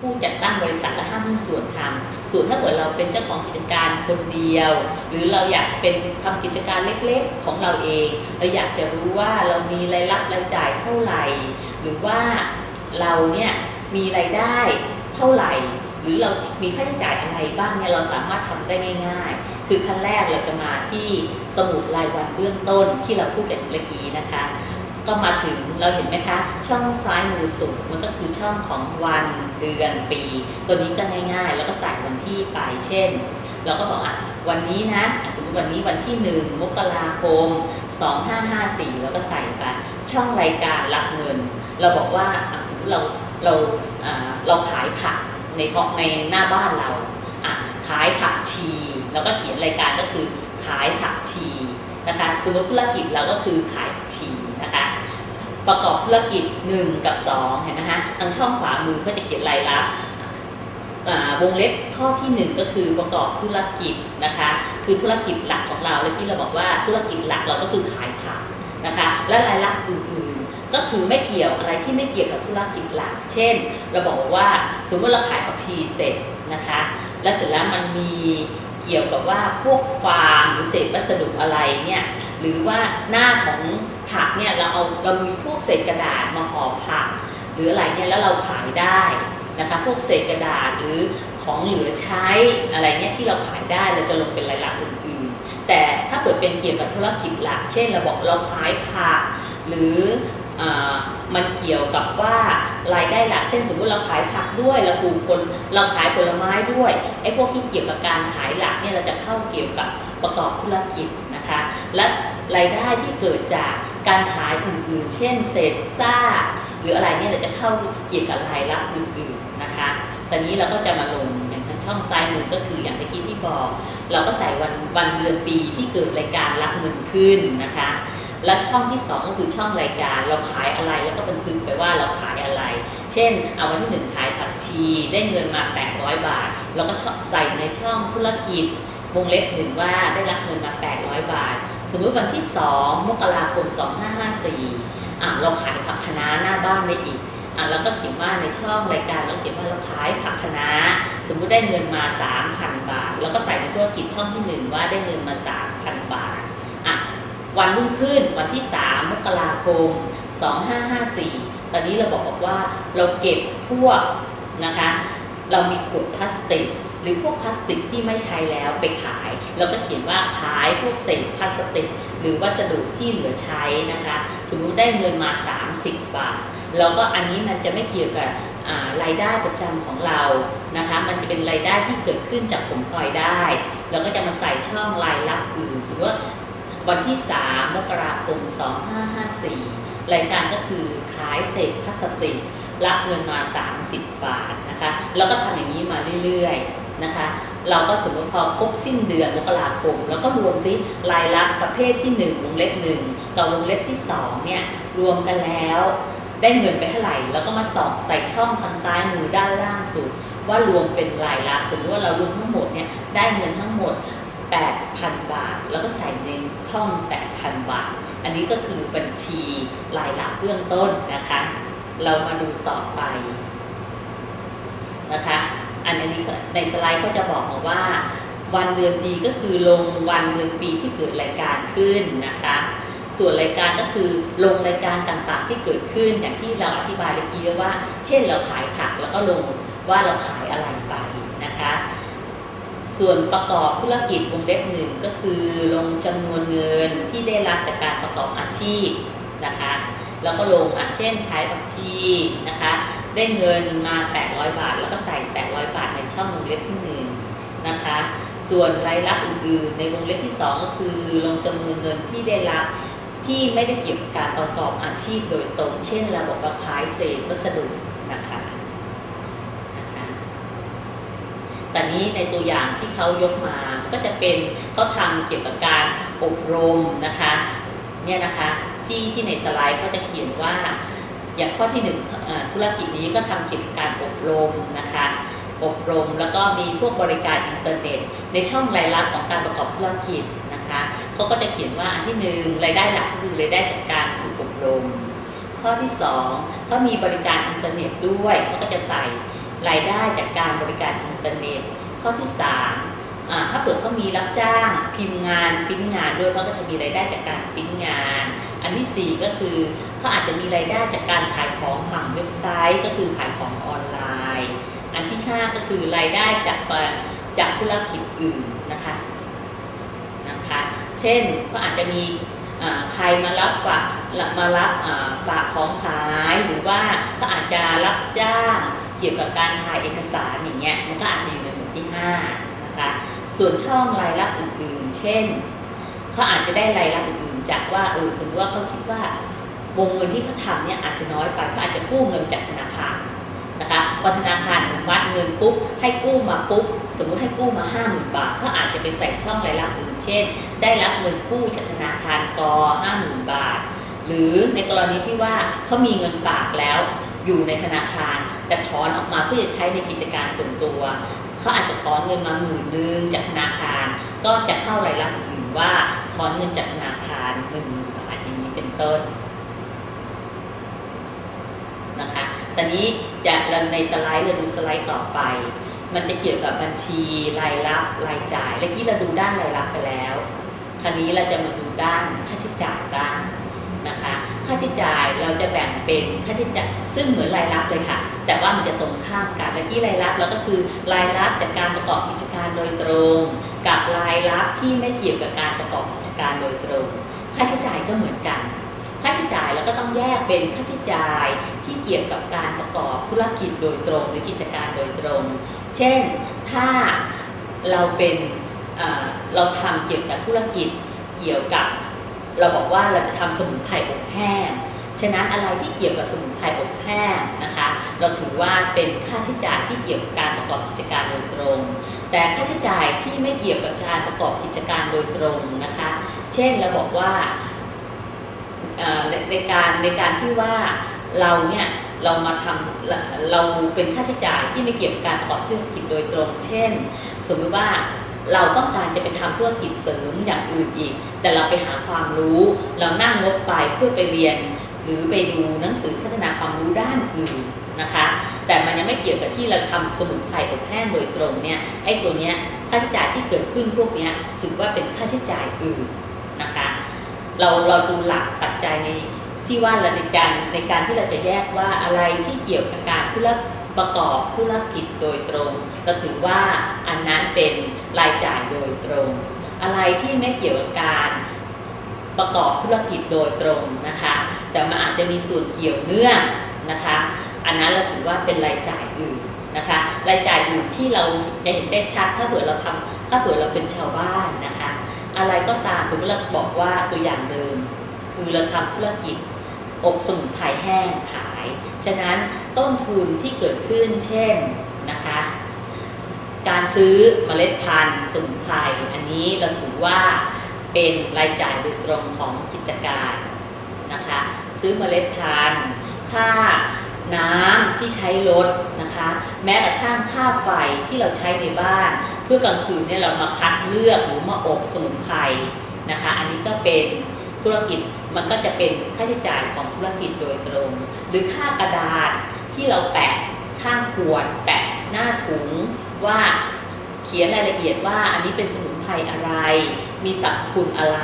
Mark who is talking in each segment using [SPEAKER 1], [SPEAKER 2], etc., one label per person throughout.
[SPEAKER 1] ผู้จัดตั้งบริษัทและห้ามหุ้นส่วนทำส่วนถ้าเกิดเราเป็นเจ้าของกิจการคนเดียว หรือเราอยากเป็นทำกิจการเล็กๆของเราเองเราอยากจะรู้ว่าเรามีรายรับรายจ่ายเท่าไหร่ หรือว่าเราเนี่ยมีรายได้เท่าไหร่ หรือเรามีค่าใช้จ่ายอะไรบ้างเนี่ยเราสามารถทำได้ง่ายๆ คือขั้นแรกเราจะมาที่สมุดรายวันเบื้องต้นที่เราพูดกันเมื่อกี้นะคะ ก็มาถึงเราเห็นไหมคะ ช่องซ้ายมือสุดมันก็คือช่องของวันเดือนปี ตัวนี้ก็ง่ายๆ แล้วก็ใส่วันที่ไปเช่น เราก็บอกอะวันนี้นะ สมมติวันนี้วันที่หนึ่งมกราคม 2554 แล้วก็ใส่ไปช่องรายการรับเงิน เราบอกว่าสมมติเราเราเราขายผักในห้องในหน้าบ้านเราอะขายผักชี แล้วก็เขียนรายการก็คือขายผักชีนะคะสมมติธุรกิจเราก็คือขายผักชี ประกอบธุรกิจ 1 กับ 2 เห็นไหมฮะทางช่องขวามือก็จะเขียนรายรับอ่าวงเล็บข้อที่ 1 ก็คือประกอบธุรกิจนะคะ คือธุรกิจหลักของเราเมื่อกี้เราบอกว่าธุรกิจหลักเราก็คือขายผักนะคะ และรายรับอื่นๆ ก็คือไม่เกี่ยวอะไรที่ไม่เกี่ยวกับธุรกิจหลัก เช่น เราบอกว่าสมมติเราขายผักชีเสร็จนะคะ แล้วเสร็จแล้วมันมีเกี่ยวกับว่าพวกฟางหรือเศษวัสดุอะไรเนี่ยหรือว่าหน้าของ ผักเนี่ยเราเอาเรามีพวกเศษกระดาษมาห่อผัก หรืออะไรเนี่ยแล้วเราขายได้นะคะพวกเศษกระดาษหรือของเหลือใช้อะไรเนี่ยที่เราขายได้เราจะลงเป็นรายรับอื่นๆ แต่ถ้าเปิดเป็นเกี่ยวกับธุรกิจหลัก เช่นเราบอกเราขายผักหรืออมันเกี่ยวกับว่ารายได้หลัก เช่น สมมุติเราขายผักด้วย เราปลูกผลเราขายผลไม้ด้วย ไอ้พวกที่เกี่ยวกับการขายหลักเนี่ยเราจะเข้าเกี่ยวกับประกอบธุรกิจนะคะ และรายได้ที่เกิดจาก การขายอื่นๆ เช่นเศษซากหรืออะไรเนี่ยเราจะเข้าเกี่ยวกับรายรับอื่นๆนะคะ ตอนนี้เราก็จะมาลงอย่างทางช่องซ้ายมือก็คืออย่างเมื่อกี้ที่บอก เราก็ใส่วันวันเดือนปีที่เกิดรายการรับเงินขึ้นนะคะ และช่องที่ 2 ก็คือช่องรายการเราขายอะไรแล้วก็บันทึกไปว่าเราขายอะไร เช่น เอาวันที่หนึ่งขายผักชีได้เงินมา 800 บาท เราก็ใส่ในช่องธุรกิจวงเล็บหนึ่งว่าได้รับเงินมา 800 บาท สมมติวันที่ 2 มกราคม 2554อะเราขายผักคะน้าหน้าบ้านได้อีกอะแล้วก็เขียนว่าในช่องรายการเราเขียนว่าเราขายผักคะน้าสมมุติได้เงินมา 3,000 บาท แล้วก็ใส่ในธุรกิจช่องที่หนึ่งว่าได้เงินมา 3,000 บาทอะวันรุ่งขึ้นวันที่ 3 มกราคม 2554 ตอนนี้เราบอกว่าเราเก็บพวกนะคะ เรามีขวดพลาสติก หรือพวกพลาสติกที่ไม่ใช้แล้วไปขาย เราก็เขียนว่าขายพวกเศษพลาสติก หรือวัสดุที่เหลือใช้นะคะ สมมุติได้เงินมา 30 บาทแล้วก็อันนี้มันจะไม่เกี่ยวกับรายได้ประจำของเรานะคะ มันจะเป็นรายได้ที่เกิดขึ้นจากผลพลอยได้ เราก็จะมาใส่ช่องรายรับอื่นสมมติว่าวันที่ 3 มกราคม 2554 รายการก็คือขายเศษพลาสติกรับเงินมา 30 บาทนะคะ แล้วก็ทำอย่างนี้มาเรื่อยๆ นะคะ เราก็สมมติพอครบสิ้นเดือนมกราคมแล้วก็รวมที่รายรับประเภทที่1วงเล็บ1กับวงเล็บที่2เนี่ยรวมกันแล้วได้เงินไปเท่าไหร่ แล้วก็มาสอบใส่ช่องทางซ้ายมือด้านล่างสุด ว่ารวมเป็นรายรับสมมติว่าเรารวมทั้งหมดเนี่ยได้เงินทั้งหมด 8,000 บาท แล้วก็ใส่ในช่อง 8,000 บาท อันนี้ก็คือบัญชีรายรับเบื้องต้นนะคะ เรามาดูต่อไปนะคะ อันนี้ในสไลด์ก็จะบอกมาว่า วันเดือนปีก็คือลงวันเดือนปีที่เกิดรายการขึ้นนะคะ ส่วนรายการก็คือลงรายการต่างๆที่เกิดขึ้นอย่างที่เราอธิบายเมื่อกี้ว่า เช่นเราขายผักแล้วก็ลงว่าเราขายอะไรไปนะคะ ส่วนประกอบธุรกิจวงเล็บหนึ่งก็คือลงจำนวนเงินที่ได้รับจากการประกอบอาชีพนะคะแล้วก็ลงอะเช่นขายผักชีนะคะ ได้เงินมา 800 บาท แล้วก็ใส่ 800 บาทในช่องวงเล็บที่หนึ่งนะคะ ส่วนรายรับอื่นๆ ในวงเล็บที่ 2 ก็คือลงจำนวนเงินที่ได้รับที่ไม่ได้เกี่ยวกับการประกอบอาชีพโดยตรง เช่นราบอกว่าขายเศษวัสดุนะคะนะคะแต่นี้ในตัวอย่างที่เขายกมาก็จะเป็นเขาทำเกี่ยวกับการอบรมนะคะ เนี่ยนะคะที่ที่ในสไลด์ก็จะเขียนว่า อย่างข้อที่หนึ่งธุรกิจนี้ก็ทำเกี่ยวกับการอบรมนะคะอบรมแล้วก็มีพวกบริการอินเทอร์เน็ต ในช่องรายรับของการประกอบธุรกิจนะคะเขาก็จะเขียนว่าอันที่หนึ่งรายได้หลักก็คือรายได้จากการฝึกอบรม ข้อที่สองก็มีบริการอินเทอร์เน็ตด้วยเขาก็จะใส่รายได้จากการบริการอินเทอร์เน็ต ข้อที่สามถ้าเปิดเขามีรับจ้างพิมพ์งาน ปิ้นงานด้วยเขาก็จะมีรายได้จากการปิ้นงาน อันที่สี่ก็คือเขาอาจจะมีรายได้จากการขายของผ่านเว็บไซต์ ก็คือขายของออนไลน์ อันที่ห้าก็คือรายได้จากจากธุรกิจอื่นนะคะนะคะ เช่นก็อาจจะมีใครมารับฝากมารับฝากของขายหรือว่าก็อาจจะรับจ้างเกี่ยวกับการถ่ายเอกสารอย่างเงี้ยมันก็อาจจะอยู่ในหมวดที่5นะคะส่วนช่องรายรับอื่นๆ เช่นเขาอาจจะได้รายรับอื่น จากว่าเออสมมติว่าเขาคิดว่าวงเงินที่เขาทำเนี่ยอาจจะน้อยไปเขาอาจจะกู้เงินจากธนาคารนะคะพอธนาคารอนุมัดเงินปุ๊บให้กู้มาปุ๊บสมมุติให้กู้มา 5 0,000 บาทเขาอาจจะไปใส่ช่องรายรับอื่นเช่น ได้รับเงินกู้จากธนาคารก50,000 บาท หรือในกรณีที่ว่าเขามีเงินฝากแล้วอยู่ในธนาคาร แต่ถอนออกมาเพื่อจะใช้ในกิจการส่วนตัวเขาอาจจะถอนเงินมาหมื่นนึงจากธนาคาร ก็จะเข้ารายรับอื่นว่าถอนเงินจากธนาคารหนึ่งหมื่นบาทอย่างนี้เป็นต้นนะคะ ตอนนี้จะเราในสไลด์เราดูสไลด์ต่อไป มันจะเกี่ยวกับบัญชีรายรับรายจ่ายเมื่อกี้เราดูด้านรายรับไปแล้ว คราวนี้เราจะมาดูด้านค่าใช้จ่ายบ้างนะคะ ค่าใช้จ่ายเราจะแบ่งเป็นค่าใช้จ่ายซึ่งเหมือนรายรับเลยค่ะ แต่ว่ามันจะตรงข้ามกันเมื่อกี้รายรับเราก็คือรายรับจากการประกอบกิจการโดยตรง กับรายรับที่ไม่เกี่ยวกับการประกอบกิจการโดยตรง ค่าใช้จ่ายก็เหมือนกัน ค่าใช้จ่ายเราก็ต้องแยกเป็นค่าใช้จ่ายที่เกี่ยวกับการประกอบธุรกิจโดยตรงหรือกิจการโดยตรง เช่นถ้าเราเป็นเราทำเกี่ยวกับธุรกิจเกี่ยวกับ เราบอกว่าเราจะทำสมุนไพรอบแห้งฉะนั้นอะไรที่เกี่ยวกับสมุนไพรอบแห้งนะคะ เราถือว่าเป็นค่าใช้จ่ายที่เกี่ยวกับการประกอบกิจการโดยตรง แต่ค่าใช้จ่ายที่ไม่เกี่ยวกับการประกอบกิจการโดยตรงนะคะ ช่นเราบอกว่าในการในการที่ว่าเราเนี่ยเรามาทำเราเป็นค่าใช้จ่ายที่ไม่เกี่ยวกับการประกอบธุรกิจโดยตรง เช่น สมมติว่าเราต้องการจะไปทำธุรกิจเสริมอย่างอื่นอีก แต่เราไปหาความรู้ เรานั่งรถไปเพื่อไปเรียน หรือไปดูหนังสือพัฒนาความรู้ด้านอื่นนะคะ แต่มันยังไม่เกี่ยวกับที่เราทำสมุนไพรอบแห้งโดยตรงเนี่ยไอ้ตัวเนี้ยค่าใช้จ่ายที่เกิดขึ้นพวกเนี้ยถือว่าเป็นค่าใช้จ่ายอื่น เราเราดูหลักปัจจัยในที่ว่าเราในการในการที่เราจะแยกว่าอะไรที่เกี่ยวกับการธุรประกอบธุรกิจโดยตรง เราถือว่าอันนั้นเป็นรายจ่ายโดยตรง อะไรที่ไม่เกี่ยวกับการประกอบธุรกิจโดยตรงนะคะ แต่มันอาจจะมีส่วนเกี่ยวเนื่องนะคะ อันนั้นเราถือว่าเป็นรายจ่ายอื่นนะคะ รายจ่ายอื่นที่เราจะเห็นได้ชัดถ้าเผื่อเราทำถ้าเผื่อเราเป็นชาวบ้านนะคะ อะไรก็ตามสมมติเราบอกว่าตัวอย่างเดิม คือเราทำธุรกิจอบสมุนไพรแห้งขาย ฉะนั้นต้นทุนที่เกิดขึ้นเช่นนะคะ การซื้อเมล็ดพันธุ์สมุนไพรอันนี้เราถือว่าเป็นรายจ่ายโดยตรงของกิจการนะคะซื้อเมล็ดพันธุ์ค่าน้ำที่ใช้รถนะคะ แม้กระทั่งค่าไฟที่เราใช้ในบ้าน พื่อกลางคืนเนี่ยเรามาคัดเลือกหรือมาอบสมุนไพรนะคะ อันนี้ก็เป็นธุรกิจมันก็จะเป็นค่าใช้จ่ายของธุรกิจโดยตรง หรือค่ากระดาษที่เราแปะข้างขวด แปะหน้าถุงว่าเขียนรายละเอียดว่าอันนี้เป็นสมุนไพรอะไร มีสรรพคุณอะไร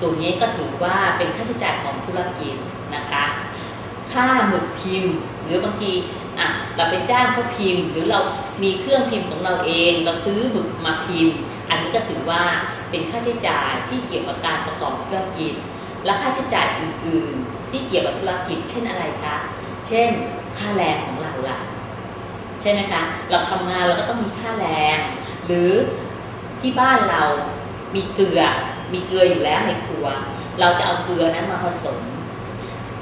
[SPEAKER 1] ตัวนี้ก็ถือว่าเป็นค่าใช้จ่ายของธุรกิจนะคะ ค่าหมึกพิมพ์ หรือบางที อะเราไปจ้างเขาพิมพ์ หรือเรามีเครื่องพิมพ์ของเราเอง เราซื้อหมึกมาพิมพ์ อันนี้ก็ถือว่าเป็นค่าใช้จ่ายที่เกี่ยวกับการประกอบธุรกิจ และค่าใช้จ่ายอื่น ๆ ที่เกี่ยวกับธุรกิจ เช่นอะไรคะ เช่น ค่าแรงของเราล่ะใช่ไหมคะ เราทำงานเราก็ต้องมีค่าแรง หรือที่บ้านเรามีเกลือ มีเกลืออยู่แล้วในครัว เราจะเอาเกลือนั้นมาผสม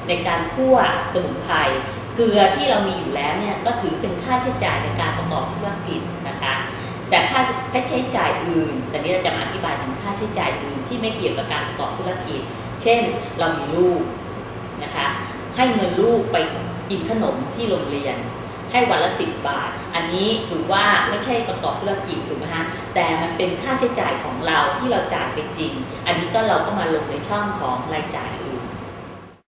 [SPEAKER 1] ในการคั่วสมุนไพร เกลือที่เรามีอยู่แล้วเนี่ยก็ถือเป็นค่าใช้จ่ายในการประกอบธุรกิจนะคะ แต่ค่าใช้จ่ายอื่น แต่นี้เราจะมาอธิบายถึงค่าใช้จ่ายอื่นที่ไม่เกี่ยวกับการประกอบธุรกิจ เช่นเรามีลูกนะคะ ให้เงินลูกไปกินขนมที่โรงเรียน ให้วันละสิบบาท อันนี้ถือว่าไม่ใช่ประกอบธุรกิจถูกไหมคะแต่มันเป็นค่าใช้จ่ายของเราที่เราจ่ายไปจริง อันนี้ก็เราก็มาลงในช่องของรายจ่าย